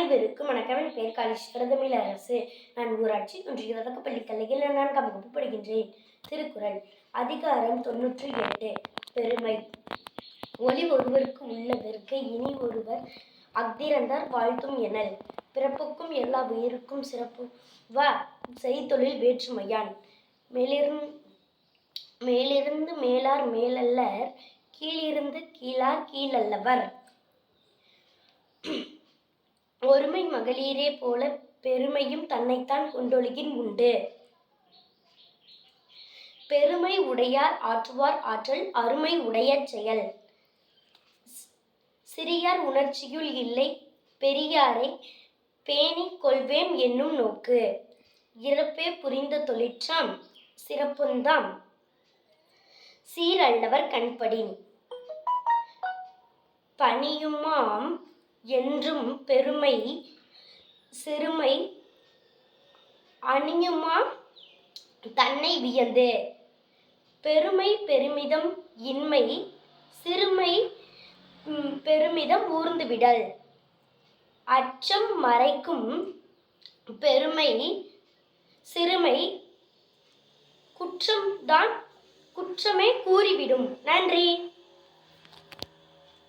அனைவருக்கும் வணக்கம். என் பெயர் காளீஸ்வர தமிழ் அரசு. நான் ஊராட்சி ஒன்றிய தொடக்கப்பள்ளி கல்லையில் நான் வகுப்பு படுகின்றேன் திருக்குறள். அதிகாரம் தொன்னூற்றி எட்டு. பெருமை. ஒளி ஒருவருக்கு உள்ள இனி ஒருவர் அக்திரந்தார் வாழ்த்தும் எனல். பிறப்புக்கும் எல்லா உயிருக்கும் சிறப்பு. வ செய்தொழில் வேற்றுமையான் மேலிருந் மேலிருந்து மேலார் மேலல்லர் கீழிருந்து கீழார் கீழல்லவர். ஒருமை மகளிரே போல பெருமையும் தன்னைத்தான் கொண்டொழுகின் உண்டு. பெருமை உடையார் ஆற்றுவார் ஆற்றல் அருமை உடைய செயல். சிறியார் உணர்ச்சியுள் இல்லை பெரியாரை பேணி கொள்வேம் என்னும் நோக்கு. இறப்பே புரிந்த தொழிற்றாம் சிறப்புந்தாம் சீரல்லவர் கண்படின். பணியுமாம் என்றும் பெருமை சிறுமை அணியுமா? தன்னை வியந்து. பெருமை பெருமிதம் இன்மை சிறுமை பெருமிதம் ஊர்ந்துவிடல். அச்சம் மறைக்கும் பெருமை சிறுமை குற்றம்தான் குற்றமே கூறிவிடும். நன்றி.